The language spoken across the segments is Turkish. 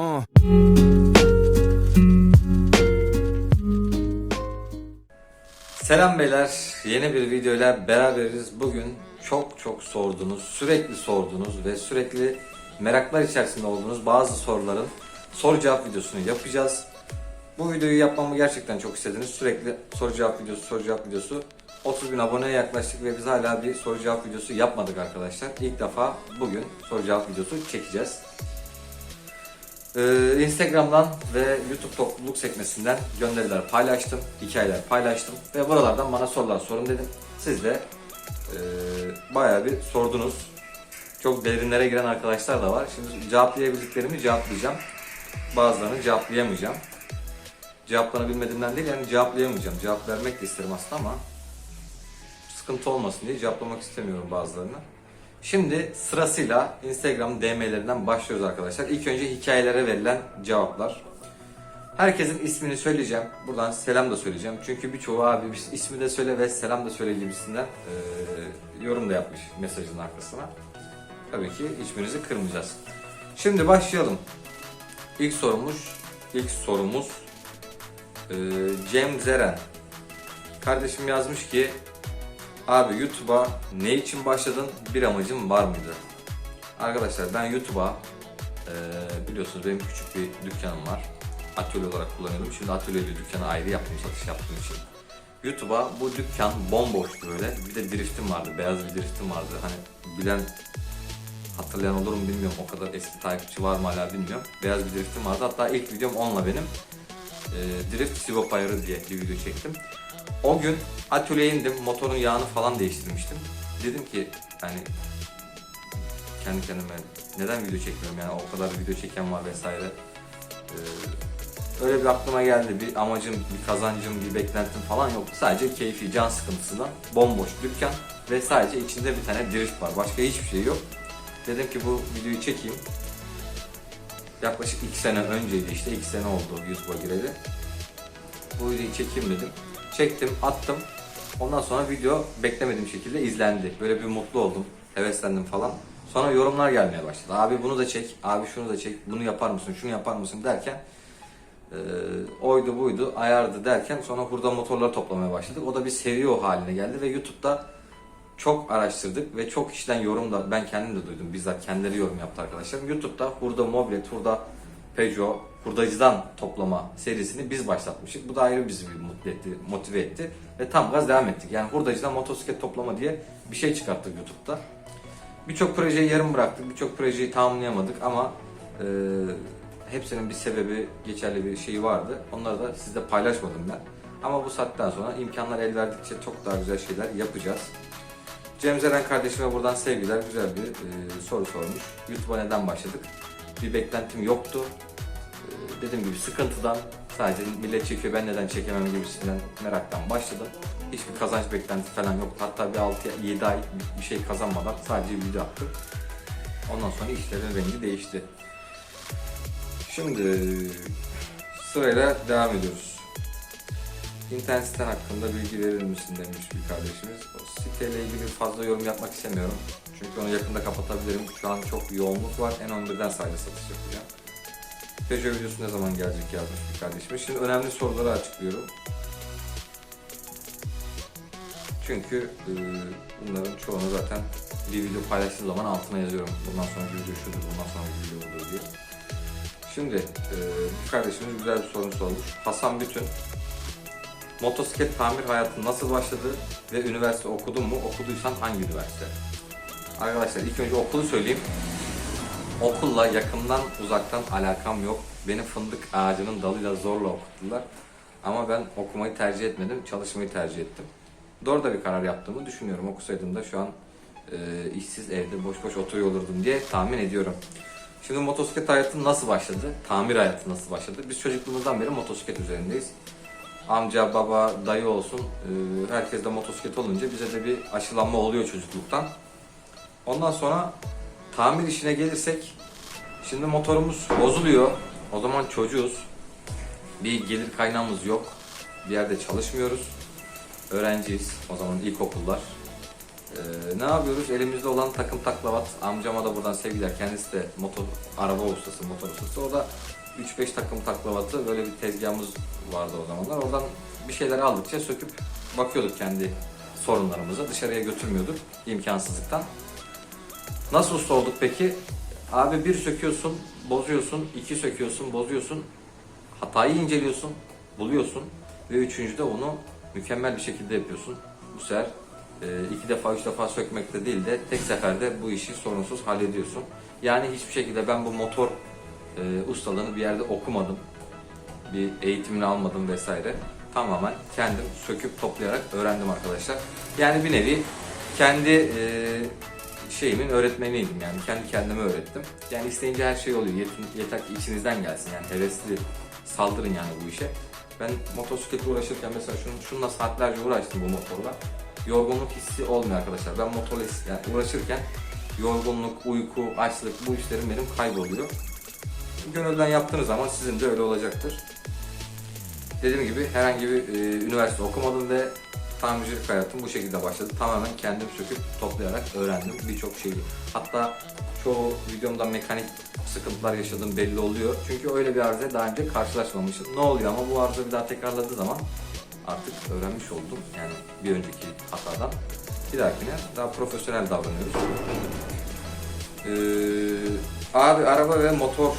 Uh. Selam beyler. Yeni bir videoyla beraberiz. Bugün çok çok sorduğunuz, sürekli sorduğunuz ve sürekli meraklar içerisinde olduğunuz bazı soruların soru cevap videosunu yapacağız. Bu videoyu yapmamı gerçekten çok istediniz. Sürekli soru cevap videosu, soru cevap videosu. 30 bin aboneye yaklaştık ve biz hala bir soru cevap videosu yapmadık arkadaşlar. İlk defa bugün soru cevap videosu çekeceğiz. Ee, Instagram'dan ve YouTube topluluk sekmesinden gönderiler paylaştım, hikayeler paylaştım ve buralardan bana sorular sorun dedim. Siz de e, bayağı bir sordunuz. Çok derinlere giren arkadaşlar da var. Şimdi cevaplayabildiklerimi cevaplayacağım. Bazılarını cevaplayamayacağım. Cevaplanabilmediğimden değil yani cevaplayamayacağım. Cevap vermek de isterim aslında ama sıkıntı olmasın diye cevaplamak istemiyorum bazılarını. Şimdi sırasıyla Instagram DM'lerinden başlıyoruz arkadaşlar. İlk önce hikayelere verilen cevaplar. Herkesin ismini söyleyeceğim. Buradan selam da söyleyeceğim. Çünkü birçoğu abi ismi de söyle ve selam da söyle gibisinden eee, yorum da yapmış mesajın arkasına. Tabii ki hiçbirinizi kırmayacağız. Şimdi başlayalım. İlk sorumuz, ilk sorumuz eee, Cem Zeren. Kardeşim yazmış ki Abi YouTube'a ne için başladın? Bir amacın var mıydı? Arkadaşlar ben YouTube'a eee, biliyorsunuz benim küçük bir dükkanım var. Atölye olarak kullanıyordum. Şimdi atölyeli dükkanı ayrı yaptım satış yaptığım için. YouTube'a bu dükkan bomboştu böyle. Bir de driftim vardı. Beyaz bir driftim vardı. Hani bilen hatırlayan olur mu bilmiyorum. O kadar eski takipçi var mı hala bilmiyorum. Beyaz bir driftim vardı. Hatta ilk videom onunla benim. Eee Drift Sivop Ayarı diye bir video çektim. O gün atölyeye indim, motorun yağını falan değiştirmiştim. Dedim ki yani kendi kendime neden video çekmiyorum yani o kadar video çeken var vesaire. Ee, öyle bir aklıma geldi bir amacım, bir kazancım, bir beklentim falan yok. Sadece keyfi, can sıkıntısından bomboş dükkan ve sadece içinde bir tane drift var. Başka hiçbir şey yok. Dedim ki bu videoyu çekeyim. Yaklaşık 2 sene önceydi işte 2 sene oldu YouTube'a gireli. Bu videoyu çekeyim dedim. Çektim, attım. Ondan sonra video beklemediğim şekilde izlendi. Böyle bir mutlu oldum, heveslendim falan. Sonra yorumlar gelmeye başladı. Abi bunu da çek, abi şunu da çek, bunu yapar mısın, şunu yapar mısın derken e, oydu buydu, ayardı derken sonra hurda motorları toplamaya başladık. O da bir seviye o haline geldi ve YouTube'da çok araştırdık ve çok kişiden yorum da ben kendim de duydum. Bizzat kendileri yorum yaptı arkadaşlarım. YouTube'da hurda mobilet, hurda Peugeot, hurdacıdan toplama serisini biz başlatmıştık. Bu da ayrı bizi bir mutlu etti, motive etti ve tam gaz devam ettik. Yani hurdacıdan motosiklet toplama diye bir şey çıkarttık YouTube'da. Birçok projeyi yarım bıraktık, birçok projeyi tamamlayamadık ama e, hepsinin bir sebebi, geçerli bir şeyi vardı. Onları da sizle paylaşmadım ben. Ama bu saatten sonra imkanlar el verdikçe çok daha güzel şeyler yapacağız. Cem Zeren kardeşime buradan sevgiler, güzel bir e, soru sormuş. YouTube'a neden başladık? Bir beklentim yoktu. Dediğim gibi sıkıntıdan, sadece millet çekiyor ben neden çekemem gibisinden meraktan başladım. Hiçbir kazanç beklentisi falan yoktu. Hatta bir 6-7 ay bir şey kazanmadan sadece video attım. Ondan sonra işlerin rengi değişti. Şimdi sırayla devam ediyoruz. İnternet siten hakkında bilgi verir misin demiş bir kardeşimiz. O siteyle ilgili fazla yorum yapmak istemiyorum. Çünkü onu yakında kapatabilirim. Şu an çok yoğunluk var. En 11'den sadece satış yapacağım. Peugeot videosu ne zaman gelecek yazmış bir kardeşimiz. Şimdi önemli soruları açıklıyorum. Çünkü e, bunların çoğunu zaten bir video paylaştığım zaman altına yazıyorum. Bundan sonra video şudur, bundan sonra video budur diye. Şimdi e, bir kardeşimiz güzel bir soru sormuş. Hasan Bütün Motosiklet tamir hayatı nasıl başladı ve üniversite okudun mu? Okuduysan hangi üniversite? Arkadaşlar ilk önce okulu söyleyeyim. Okulla yakından uzaktan alakam yok. Beni fındık ağacının dalıyla zorla okuttular. Ama ben okumayı tercih etmedim, çalışmayı tercih ettim. Doğru da bir karar yaptığımı düşünüyorum. Okusaydım da şu an e, işsiz evde boş boş oturuyor olurdum diye tahmin ediyorum. Şimdi motosiklet hayatı nasıl başladı? Tamir hayatı nasıl başladı? Biz çocukluğumuzdan beri motosiklet üzerindeyiz amca, baba, dayı olsun e, herkes de motosiklet olunca bize de bir aşılanma oluyor çocukluktan. Ondan sonra tamir işine gelirsek şimdi motorumuz bozuluyor. O zaman çocuğuz. Bir gelir kaynağımız yok. Bir yerde çalışmıyoruz. Öğrenciyiz. O zaman ilkokullar. Ee, ne yapıyoruz? Elimizde olan takım taklavat. Amcama da buradan sevgiler. Kendisi de motor, araba ustası, motor ustası. O da 3-5 takım taklavatı böyle bir tezgahımız vardı o zamanlar. Oradan bir şeyler aldıkça söküp bakıyorduk kendi sorunlarımıza. Dışarıya götürmüyorduk imkansızlıktan. Nasıl usta olduk peki? Abi bir söküyorsun, bozuyorsun, iki söküyorsun, bozuyorsun. Hatayı inceliyorsun, buluyorsun ve üçüncüde onu mükemmel bir şekilde yapıyorsun. Bu sefer e, iki defa, üç defa sökmekte değil de tek seferde bu işi sorunsuz hallediyorsun. Yani hiçbir şekilde ben bu motor e, ustalığını bir yerde okumadım. Bir eğitimini almadım vesaire. Tamamen kendim söküp toplayarak öğrendim arkadaşlar. Yani bir nevi kendi e, şeyimin öğretmeniydim yani kendi kendime öğrettim. Yani isteyince her şey oluyor. Yetin, yeter ki içinizden gelsin yani hevesli saldırın yani bu işe. Ben motosikletle uğraşırken mesela şunun, şununla saatlerce uğraştım bu motorla. Yorgunluk hissi olmuyor arkadaşlar. Ben motorla yani uğraşırken yorgunluk, uyku, açlık bu işlerim benim kayboluyor. Gönülden yaptığınız zaman sizin de öyle olacaktır. Dediğim gibi herhangi bir e, üniversite okumadım ve tamircilik hayatım bu şekilde başladı. Tamamen kendim söküp toplayarak öğrendim birçok şeyi. Hatta çoğu videomda mekanik sıkıntılar yaşadığım belli oluyor. Çünkü öyle bir arıza daha önce karşılaşmamışım. Ne oluyor ama bu arıza bir daha tekrarladığı zaman artık öğrenmiş oldum. Yani bir önceki hatadan. Bir dahakine daha profesyonel davranıyoruz. Ee, abi araba ve motor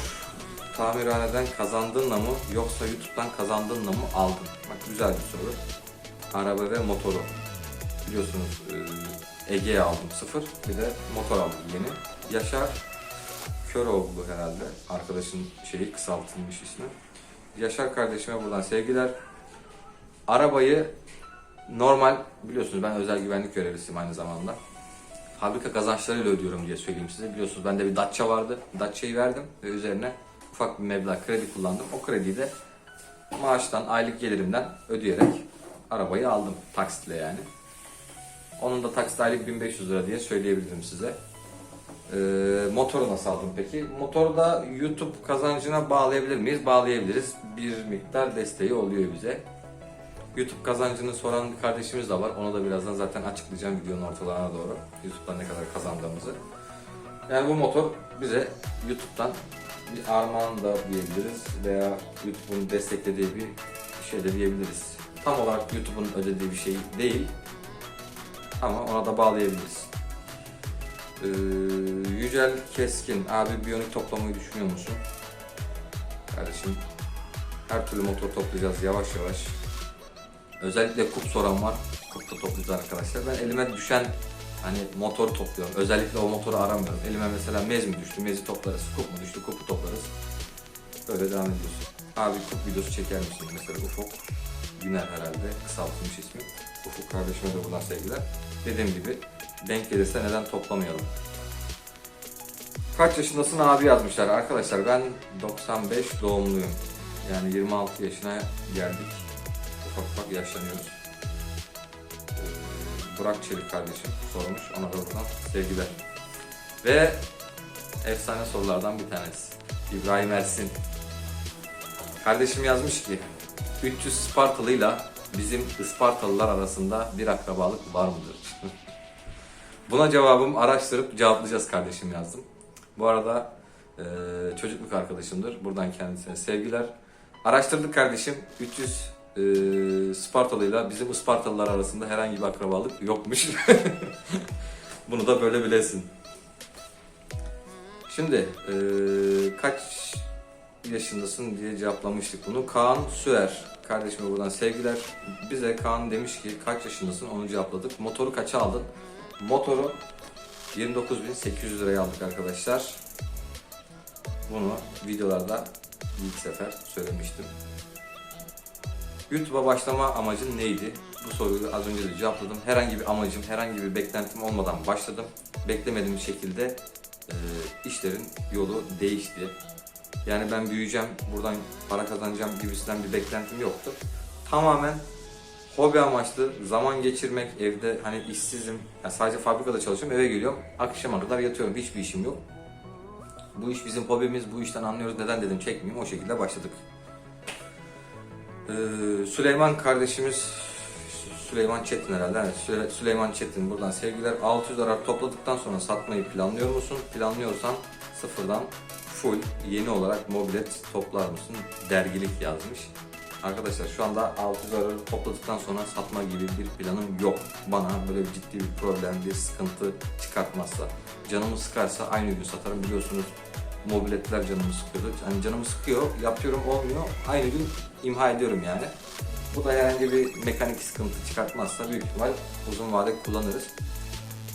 tamirhaneden kazandığınla mı yoksa YouTube'dan kazandığınla mı aldın? Bak güzel bir soru. Araba ve motoru. Biliyorsunuz e, Ege'ye aldım sıfır. Bir de motor aldım yeni. Yaşar Köroğlu herhalde. Arkadaşın şeyi kısaltılmış ismi. Yaşar kardeşime buradan sevgiler. Arabayı normal biliyorsunuz ben özel güvenlik görevlisiyim aynı zamanda. Fabrika kazançlarıyla ödüyorum diye söyleyeyim size. Biliyorsunuz bende bir Dacia vardı. Dacia'yı verdim ve üzerine ufak bir meblağ kredi kullandım. O krediyi de maaştan, aylık gelirimden ödeyerek arabayı aldım taksitle yani. Onun da taksit aylık 1500 lira diye söyleyebilirim size. Ee, motoru nasıl aldım peki? Motoru da YouTube kazancına bağlayabilir miyiz? Bağlayabiliriz. Bir miktar desteği oluyor bize. YouTube kazancını soran bir kardeşimiz de var. Onu da birazdan zaten açıklayacağım videonun ortalarına doğru. YouTube'dan ne kadar kazandığımızı. Yani bu motor bize YouTube'dan bir armağan da diyebiliriz veya YouTube'un desteklediği bir şey de diyebiliriz. Tam olarak YouTube'un ödediği bir şey değil ama ona da bağlayabiliriz. Ee, Yücel Keskin, abi biyonik toplamayı düşünüyor musun? Kardeşim her türlü motor toplayacağız yavaş yavaş. Özellikle kup soran var. Kup da toplayacağız arkadaşlar. Ben elime düşen hani motoru topluyorum. Özellikle o motoru aramıyorum. Elime mesela mez mi düştü, mezi toplarız. Kup mu düştü, kupu toplarız. Böyle devam ediyoruz. Abi kup videosu çeker misin? Mesela Ufuk Güner herhalde. Kısaltılmış ismi. Ufuk kardeşime de buradan sevgiler. Dediğim gibi denk gelirse neden toplamayalım. Kaç yaşındasın abi yazmışlar. Arkadaşlar ben 95 doğumluyum. Yani 26 yaşına geldik. Ufak ufak yaşlanıyoruz. Ee, Burak Çelik kardeşim sormuş. Ona da buradan sevgiler. Ve efsane sorulardan bir tanesi. İbrahim Ersin. Kardeşim yazmış ki 300 Spartalıyla bizim Ispartalılar arasında bir akrabalık var mıdır? Buna cevabım araştırıp cevaplayacağız kardeşim yazdım. Bu arada e, çocukluk arkadaşımdır. Buradan kendisine sevgiler. Araştırdık kardeşim. 300 e, Spartalıyla bizim Ispartalılar arasında herhangi bir akrabalık yokmuş. Bunu da böyle bilesin. Şimdi e, kaç yaşındasın diye cevaplamıştık bunu. Kaan Süer. Kardeşime buradan sevgiler. Bize Kaan demiş ki kaç yaşındasın onu cevapladık. Motoru kaça aldın? Motoru 29.800 liraya aldık arkadaşlar. Bunu videolarda ilk sefer söylemiştim. YouTube'a başlama amacın neydi? Bu soruyu az önce de cevapladım. Herhangi bir amacım, herhangi bir beklentim olmadan başladım. Beklemediğim şekilde e, işlerin yolu değişti. Yani ben büyüyeceğim, buradan para kazanacağım gibisinden bir beklentim yoktu. Tamamen hobi amaçlı zaman geçirmek evde hani işsizim. Yani sadece fabrikada çalışıyorum, eve geliyorum. Akşama kadar yatıyorum. Hiçbir işim yok. Bu iş bizim hobimiz, bu işten anlıyoruz. Neden dedim çekmeyeyim. O şekilde başladık. Ee, Süleyman kardeşimiz Süleyman Çetin herhalde. Evet, Süle- Süleyman Çetin buradan sevgiler. 600 arar topladıktan sonra satmayı planlıyor musun? Planlıyorsan sıfırdan full yeni olarak mobilet toplar mısın? Dergilik yazmış. Arkadaşlar şu anda 600 ararı topladıktan sonra satma gibi bir planım yok. Bana böyle ciddi bir problem, bir sıkıntı çıkartmazsa. Canımı sıkarsa aynı gün satarım biliyorsunuz. Mobiletler canımı sıkıyordu. Hani canımı sıkıyor, yapıyorum olmuyor. Aynı gün imha ediyorum yani. Bu da herhangi bir mekanik sıkıntı çıkartmazsa büyük ihtimal uzun vade kullanırız.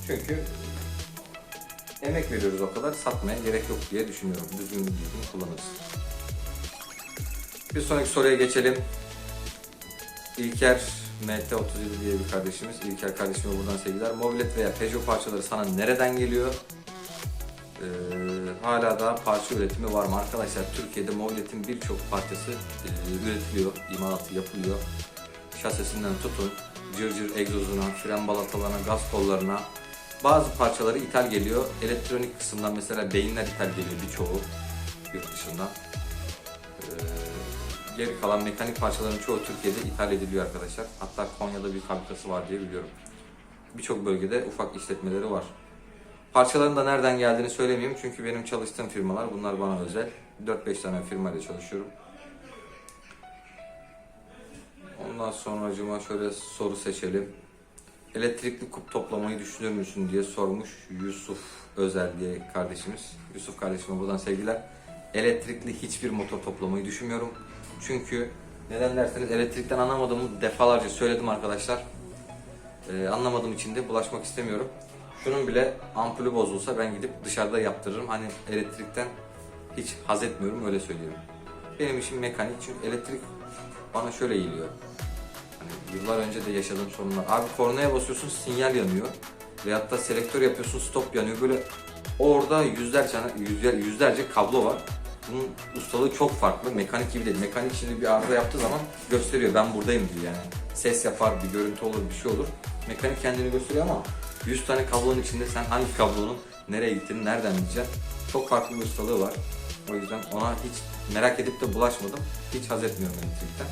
Çünkü emek veriyoruz o kadar satmaya gerek yok diye düşünüyorum. Düzgün düzgün kullanırız. Bir sonraki soruya geçelim. İlker MT37 diye bir kardeşimiz. İlker kardeşime buradan sevgiler. Mobilet veya Peugeot parçaları sana nereden geliyor? Ee, hala da parça üretimi var mı? Arkadaşlar Türkiye'de mobiletin birçok parçası e, üretiliyor, imalatı yapılıyor. Şasisinden tutun, cırcır egzozuna, fren balatalarına, gaz kollarına. Bazı parçaları ithal geliyor. Elektronik kısımdan mesela beyinler ithal geliyor birçoğu yurt dışından. Ee, geri kalan mekanik parçaların çoğu Türkiye'de ithal ediliyor arkadaşlar. Hatta Konya'da bir fabrikası var diye biliyorum. Birçok bölgede ufak işletmeleri var. Parçaların da nereden geldiğini söylemeyeyim çünkü benim çalıştığım firmalar bunlar bana özel. 4-5 tane firmayla çalışıyorum. Ondan sonra cuma şöyle soru seçelim. Elektrikli kup toplamayı düşünür müsün diye sormuş Yusuf Özel diye kardeşimiz. Yusuf kardeşime buradan sevgiler. Elektrikli hiçbir motor toplamayı düşünmüyorum. Çünkü neden derseniz elektrikten anlamadığımı defalarca söyledim arkadaşlar. Ee, anlamadığım için de bulaşmak istemiyorum. Şunun bile ampulü bozulsa ben gidip dışarıda yaptırırım. Hani elektrikten hiç haz etmiyorum öyle söylüyorum. Benim işim mekanik çünkü elektrik bana şöyle geliyor. Yıllar önce de yaşadığım sorunlar. Abi kornaya basıyorsun sinyal yanıyor. Veyahut da selektör yapıyorsun stop yanıyor. Böyle orada yüzlerce, yüzler, yüzlerce kablo var. Bunun ustalığı çok farklı. Mekanik gibi değil. Mekanik şimdi bir arıza yaptığı zaman gösteriyor. Ben buradayım diyor yani. Ses yapar, bir görüntü olur, bir şey olur. Mekanik kendini gösteriyor ama 100 tane kablonun içinde sen hangi kablonun nereye gittiğini nereden bileceksin? Çok farklı bir ustalığı var. O yüzden ona hiç merak edip de bulaşmadım. Hiç haz etmiyorum elektrikten.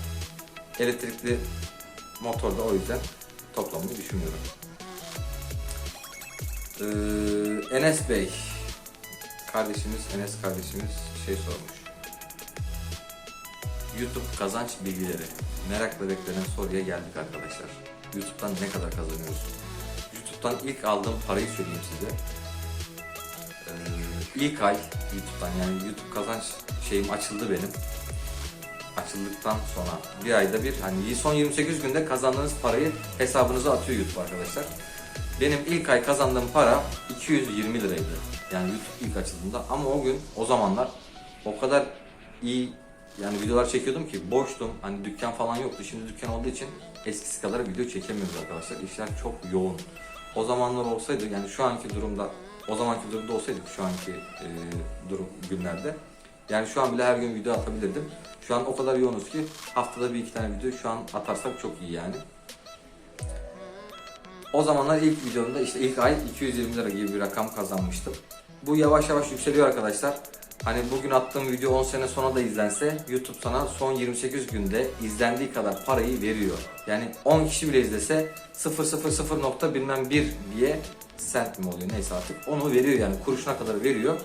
Elektrikli motorda o yüzden toplamayı düşünüyorum. Ee, Enes Bey, kardeşimiz, Enes kardeşimiz şey sormuş. YouTube kazanç bilgileri. Merakla beklenen soruya geldik arkadaşlar. YouTube'dan ne kadar kazanıyoruz? YouTube'dan ilk aldığım parayı söyleyeyim size. Ee, ilk ay YouTube'dan yani YouTube kazanç şeyim açıldı benim. Açıldıktan sonra bir ayda bir hani son 28 günde kazandığınız parayı hesabınıza atıyor YouTube arkadaşlar. Benim ilk ay kazandığım para 220 liraydı. Yani YouTube ilk açıldığında ama o gün o zamanlar o kadar iyi yani videolar çekiyordum ki boştum. Hani dükkan falan yoktu. Şimdi dükkan olduğu için eskisi kadar video çekemiyoruz arkadaşlar. İşler çok yoğun. O zamanlar olsaydı yani şu anki durumda o zamanki durumda olsaydık şu anki e, durum günlerde yani şu an bile her gün video atabilirdim. Şu an o kadar yoğunuz ki haftada bir iki tane video şu an atarsak çok iyi yani. O zamanlar ilk videomda işte ilk ay 220 lira gibi bir rakam kazanmıştım. Bu yavaş yavaş yükseliyor arkadaşlar. Hani bugün attığım video 10 sene sonra da izlense YouTube sana son 28 günde izlendiği kadar parayı veriyor. Yani 10 kişi bile izlese 000 nokta diye sent mi oluyor neyse artık onu veriyor yani kuruşuna kadar veriyor.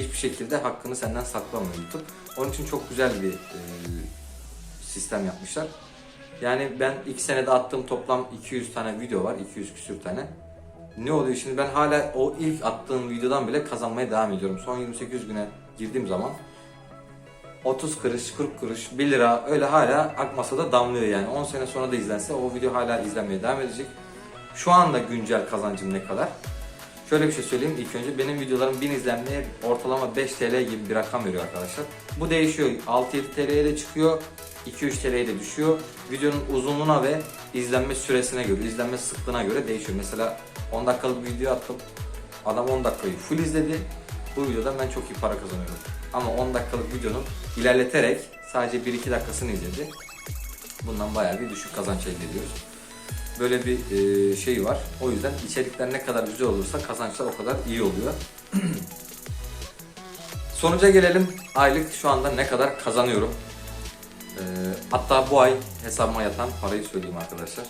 Hiçbir şekilde hakkını senden saklamıyor YouTube. Onun için çok güzel bir e, sistem yapmışlar. Yani ben 2 senede attığım toplam 200 tane video var. 200 küsür tane. Ne oluyor şimdi ben hala o ilk attığım videodan bile kazanmaya devam ediyorum. Son 28 güne girdiğim zaman 30 kuruş, 40 kuruş, 1 lira öyle hala akmasada damlıyor yani. 10 sene sonra da izlense o video hala izlenmeye devam edecek. Şu anda güncel kazancım ne kadar? Şöyle bir şey söyleyeyim ilk önce benim videolarım 1000 izlenmeye ortalama 5 TL gibi bir rakam veriyor arkadaşlar. Bu değişiyor. 6-7 TL'ye de çıkıyor. 2-3 TL'ye de düşüyor. Videonun uzunluğuna ve izlenme süresine göre, izlenme sıklığına göre değişiyor. Mesela 10 dakikalık bir video attım. Adam 10 dakikayı full izledi. Bu videodan ben çok iyi para kazanıyorum. Ama 10 dakikalık videonun ilerleterek sadece 1-2 dakikasını izledi. Bundan bayağı bir düşük kazanç elde ediyoruz. Böyle bir e, şey var. O yüzden içerikler ne kadar güzel olursa kazançlar o kadar iyi oluyor. Sonuca gelelim. Aylık şu anda ne kadar kazanıyorum? Ee, hatta bu ay hesabıma yatan parayı söyleyeyim arkadaşlar.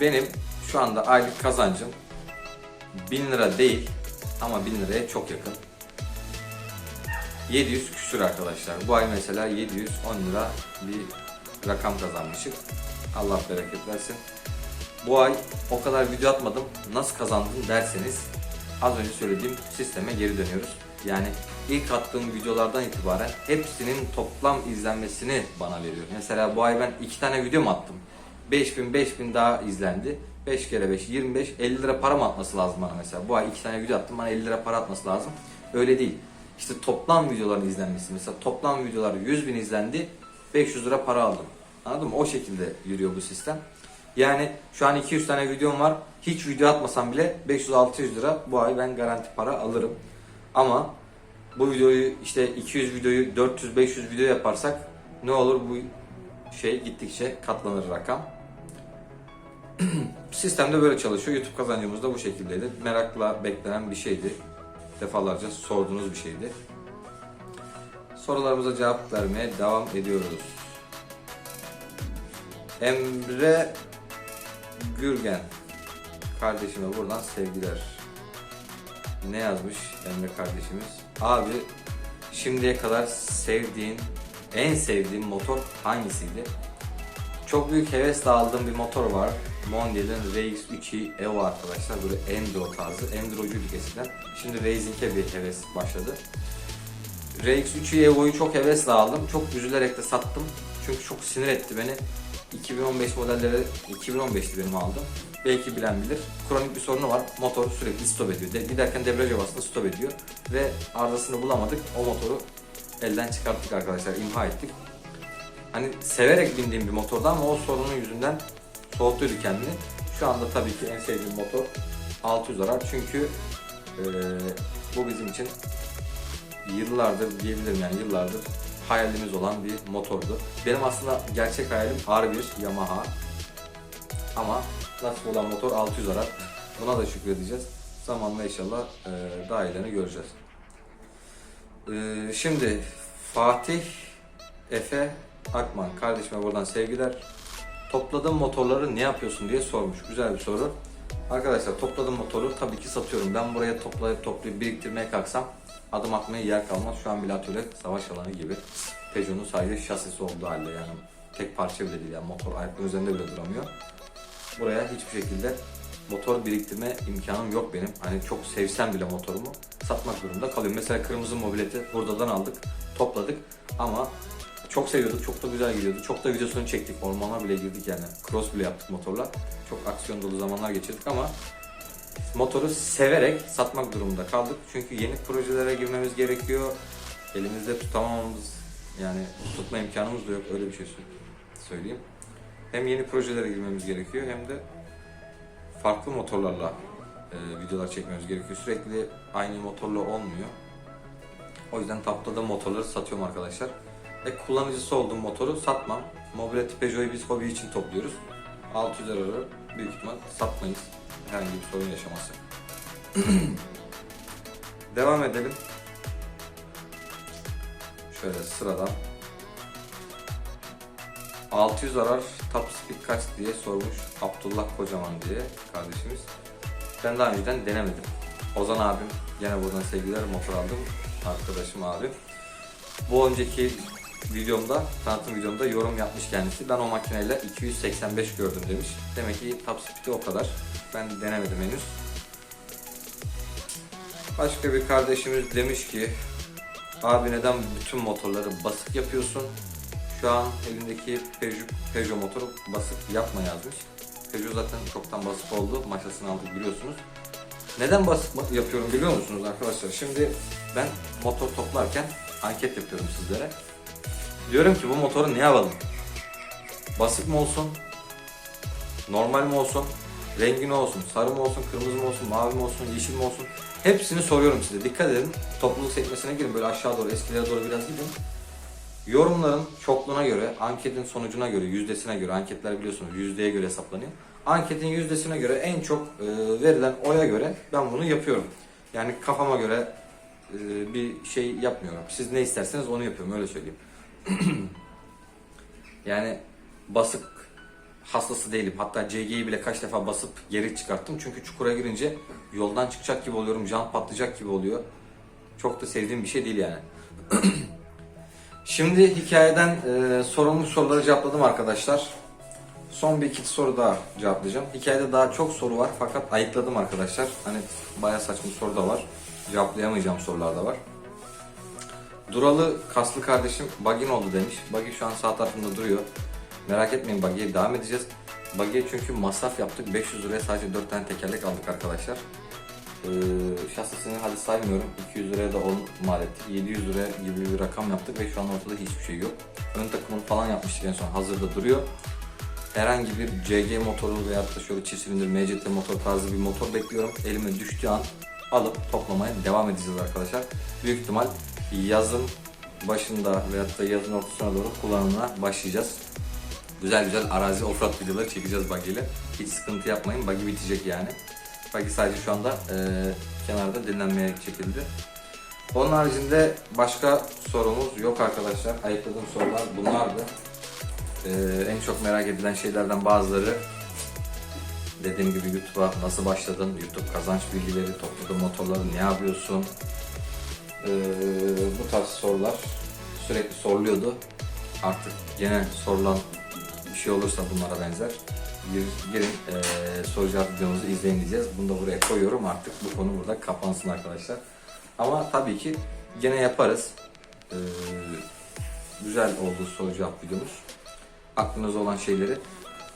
Benim şu anda aylık kazancım 1000 lira değil ama 1000 liraya çok yakın. 700 küsür arkadaşlar. Bu ay mesela 710 lira bir rakam kazanmışım. Allah bereket versin. Bu ay o kadar video atmadım. Nasıl kazandım derseniz az önce söylediğim sisteme geri dönüyoruz. Yani ilk attığım videolardan itibaren hepsinin toplam izlenmesini bana veriyor. Mesela bu ay ben iki tane video mu attım? 5000 5000 daha izlendi. 5 kere 5 25 50 lira para mı atması lazım bana mesela. Bu ay iki tane video attım bana 50 lira para atması lazım. Öyle değil. İşte toplam videoların izlenmesi mesela toplam videolar 100 bin izlendi 500 lira para aldım. Anladın mı? O şekilde yürüyor bu sistem. Yani şu an 200 tane videom var. Hiç video atmasam bile 500-600 lira bu ay ben garanti para alırım. Ama bu videoyu işte 200 videoyu 400-500 video yaparsak ne olur bu şey gittikçe katlanır rakam. Sistemde böyle çalışıyor. YouTube kazancımız da bu şekildeydi. Merakla beklenen bir şeydi. Defalarca sorduğunuz bir şeydi. Sorularımıza cevap vermeye devam ediyoruz. Emre Gürgen kardeşime buradan sevgiler. Ne yazmış Emre kardeşimiz? Abi şimdiye kadar sevdiğin, en sevdiğin motor hangisiydi? Çok büyük hevesle aldığım bir motor var. Mondial'in RX3i Evo arkadaşlar. Böyle Enduro tarzı. Endurocuyduk eskiden. Şimdi Racing'e bir heves başladı. RX3i Evo'yu çok hevesle aldım. Çok üzülerek de sattım. Çünkü çok sinir etti beni. 2015 modelleri 2015'ti benim aldım. Belki bilen bilir. Kronik bir sorunu var. Motor sürekli stop ediyor. De, giderken debriyaja bastığında stop ediyor. Ve arızasını bulamadık. O motoru elden çıkarttık arkadaşlar. imha ettik. Hani severek bindiğim bir motordu ama o sorunun yüzünden soğutuyordu kendini. Şu anda tabii ki en sevdiğim motor 600 arar. Çünkü eee, bu bizim için yıllardır diyebilirim yani yıllardır hayalimiz olan bir motordu. Benim aslında gerçek hayalim R1 Yamaha. Ama nasip olan motor 600 arar. Buna da şükredeceğiz. Zamanla inşallah eee daha iyilerini göreceğiz. Eee, şimdi Fatih Efe Akman kardeşime buradan sevgiler. Topladığım motorları ne yapıyorsun diye sormuş. Güzel bir soru. Arkadaşlar topladığım motoru tabii ki satıyorum. Ben buraya toplayıp toplayıp biriktirmeye kalksam adım atmaya yer kalmaz. Şu an bile atölye savaş alanı gibi. Peugeot'un sadece şasisi olduğu halde yani tek parça bile değil yani motor ayakların üzerinde bile duramıyor. Buraya hiçbir şekilde motor biriktirme imkanım yok benim. Hani çok sevsem bile motorumu satmak durumunda kalıyorum. Mesela kırmızı mobileti buradan aldık, topladık ama çok seviyorduk, çok da güzel gidiyordu. Çok da videosunu çektik, ormana bile girdik yani. Cross bile yaptık motorla. Çok aksiyon dolu zamanlar geçirdik ama motoru severek satmak durumunda kaldık. Çünkü yeni projelere girmemiz gerekiyor. Elimizde tutamamamız yani tutma imkanımız da yok öyle bir şey sö- söyleyeyim. Hem yeni projelere girmemiz gerekiyor hem de farklı motorlarla e, videolar çekmemiz gerekiyor. Sürekli aynı motorla olmuyor. O yüzden topladığım motorları satıyorum arkadaşlar. Ve kullanıcısı olduğum motoru satmam. Mobileti Peugeot'u biz hobi için topluyoruz. 600 lira büyük ihtimal satmayız. Herhangi bir sorun yaşaması. Devam edelim. Şöyle sıradan. 600 arar top speed kaç diye sormuş Abdullah Kocaman diye kardeşimiz. Ben daha önceden denemedim. Ozan abim gene buradan sevgiler motor aldım. Arkadaşım abim. Bu önceki videomda, tanıtım videomda yorum yapmış kendisi. Ben o makineyle 285 gördüm demiş. Demek ki top speed'i o kadar. Ben denemedim henüz. Başka bir kardeşimiz demiş ki Abi neden bütün motorları basık yapıyorsun? Şu an elindeki Peugeot, Peugeot motoru basık yapma yazmış. Peugeot zaten çoktan basık oldu. Maşasını aldık biliyorsunuz. Neden basık yapıyorum biliyor musunuz arkadaşlar? Şimdi ben motor toplarken anket yapıyorum sizlere. Diyorum ki bu motoru ne yapalım? Basık mı olsun? Normal mi olsun? Rengi ne olsun? Sarı mı olsun? Kırmızı mı olsun? Mavi mi olsun? Yeşil mi olsun? Hepsini soruyorum size. Dikkat edin. Topluluk sekmesine girin. Böyle aşağı doğru, eskilere doğru biraz gidin. Yorumların çokluğuna göre, anketin sonucuna göre, yüzdesine göre, anketler biliyorsunuz yüzdeye göre hesaplanıyor. Anketin yüzdesine göre en çok e, verilen oya göre ben bunu yapıyorum. Yani kafama göre e, bir şey yapmıyorum. Siz ne isterseniz onu yapıyorum öyle söyleyeyim. yani basık hastası değilim. Hatta CG'yi bile kaç defa basıp geri çıkarttım. Çünkü çukura girince yoldan çıkacak gibi oluyorum. Can patlayacak gibi oluyor. Çok da sevdiğim bir şey değil yani. Şimdi hikayeden e, sorulmuş soruları cevapladım arkadaşlar. Son bir iki soru daha cevaplayacağım. Hikayede daha çok soru var fakat ayıkladım arkadaşlar. Hani bayağı saçma soru da var. Cevaplayamayacağım sorular da var. Duralı kaslı kardeşim bug'in oldu demiş. Buggy şu an sağ tarafında duruyor. Merak etmeyin buggy'ye devam edeceğiz. Buggy'ye çünkü masraf yaptık. 500 liraya sadece 4 tane tekerlek aldık arkadaşlar. Ee, şahsısını hadi saymıyorum. 200 liraya da on mal ettik. 700 liraya gibi bir rakam yaptık ve şu an ortada hiçbir şey yok. Ön takımını falan yapmıştık en son hazırda duruyor. Herhangi bir CG motoru veyahut da şöyle çift silindir MCT motor tarzı bir motor bekliyorum. Elime düştüğü an alıp toplamaya devam edeceğiz arkadaşlar. Büyük ihtimal yazın başında veyahut da yazın ortasına doğru kullanımına başlayacağız. Güzel güzel arazi offroad videoları çekeceğiz buggy ile. Hiç sıkıntı yapmayın. Buggy bitecek yani. Buggy sadece şu anda e, kenarda dinlenmeye çekildi. Onun haricinde başka sorumuz yok arkadaşlar. Ayıkladığım sorular bunlardı. E, en çok merak edilen şeylerden bazıları dediğim gibi YouTube'a nasıl başladın? YouTube kazanç bilgileri, topladığın motorları ne yapıyorsun? E, bu tarz sorular sürekli soruluyordu. Artık gene sorulan bir şey olursa bunlara benzer. Gir, girin eee soru cevap videomuzu izleyin diyeceğiz. Bunu da buraya koyuyorum artık bu konu burada kapansın arkadaşlar. Ama tabii ki gene yaparız. Eee, güzel oldu soru cevap videomuz. Aklınızda olan şeyleri.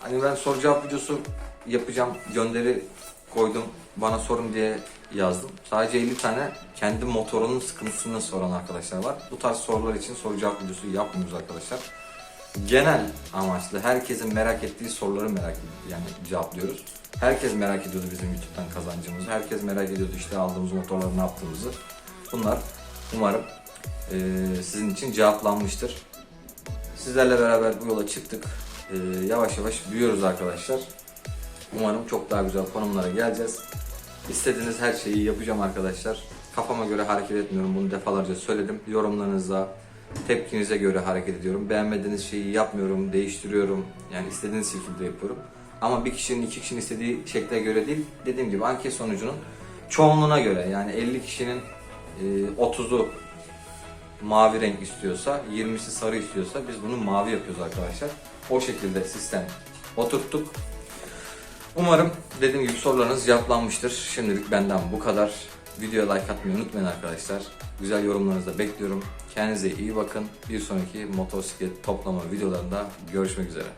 Hani ben soru cevap videosu yapacağım gönderi koydum bana sorun diye yazdım. Sadece 50 tane kendi motorunun sıkıntısını soran arkadaşlar var. Bu tarz sorular için soru cevap videosu yapmıyoruz arkadaşlar genel amaçlı herkesin merak ettiği soruları merak yani cevaplıyoruz. Herkes merak ediyordu bizim YouTube'dan kazancımızı. Herkes merak ediyordu işte aldığımız motorları ne yaptığımızı. Bunlar umarım eee, sizin için cevaplanmıştır. Sizlerle beraber bu yola çıktık. Eee, yavaş yavaş büyüyoruz arkadaşlar. Umarım çok daha güzel konumlara geleceğiz. İstediğiniz her şeyi yapacağım arkadaşlar. Kafama göre hareket etmiyorum. Bunu defalarca söyledim. Yorumlarınızla, tepkinize göre hareket ediyorum. Beğenmediğiniz şeyi yapmıyorum, değiştiriyorum. Yani istediğiniz şekilde yapıyorum. Ama bir kişinin, iki kişinin istediği şekle göre değil. Dediğim gibi anket sonucunun çoğunluğuna göre. Yani 50 kişinin e, 30'u mavi renk istiyorsa, 20'si sarı istiyorsa biz bunu mavi yapıyoruz arkadaşlar. O şekilde sistem oturttuk. Umarım dediğim gibi sorularınız cevaplanmıştır. Şimdilik benden bu kadar. Videoya like atmayı unutmayın arkadaşlar. Güzel yorumlarınızı da bekliyorum. Kendinize iyi bakın. Bir sonraki motosiklet toplama videolarında görüşmek üzere.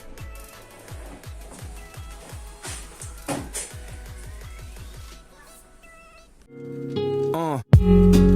Uh.